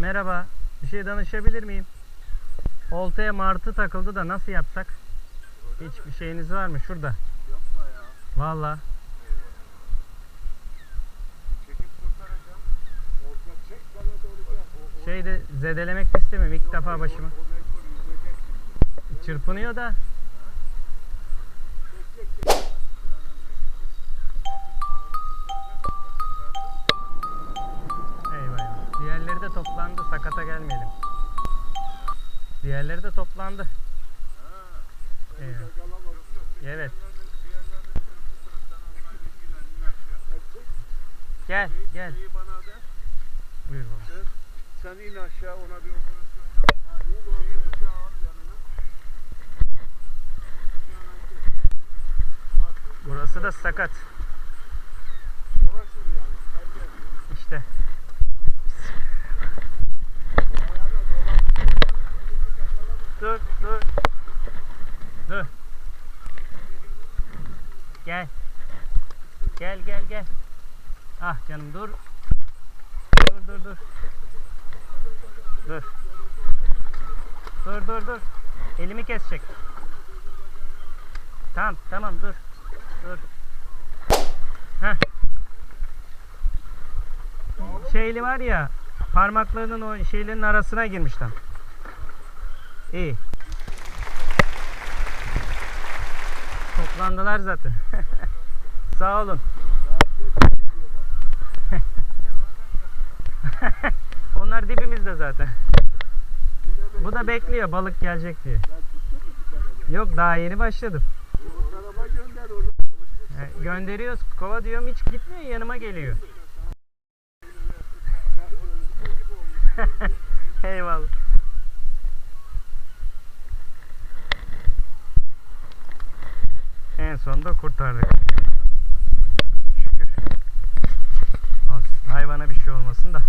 Merhaba. Bir şey danışabilir miyim? Oltaya martı takıldı da nasıl yapsak? Hiçbir şeyiniz var mı? Şurada. Yapma ya. Valla. Çekip kurtaracağım. Orta çek bana doğru gel. O, o, Şeyde zedelemek de istemiyorum ilk defa başıma. O, o. Çırpınıyor da. Toplandı. Sakata gelmeyelim. Diğerleri de toplandı. Ha, Evet. Evet. Gel gel. Buyur baba. Sen, in aşağı ona bir operasyon yap. Burası da sakat. İşte. Dur. Gel. Gel gel gel. Ah canım dur. Dur dur dur. Dur. Dur dur dur. Elimi kesecek. Tamam tamam dur. Dur. Heh. Şeyli var ya parmaklarının o şeylerin arasına girmiş tam. İyi. Toplandılar zaten. Sağ olun. Onlar dibimizde zaten. Bu da bekliyor balık gelecek diye. Yok daha yeni başladım. Gönderiyoruz. Kova diyorum hiç gitmiyor yanıma geliyor. Eyvallah. Sonunda kurtardık. Şükür. Olsun. Hayvana bir şey olmasın da.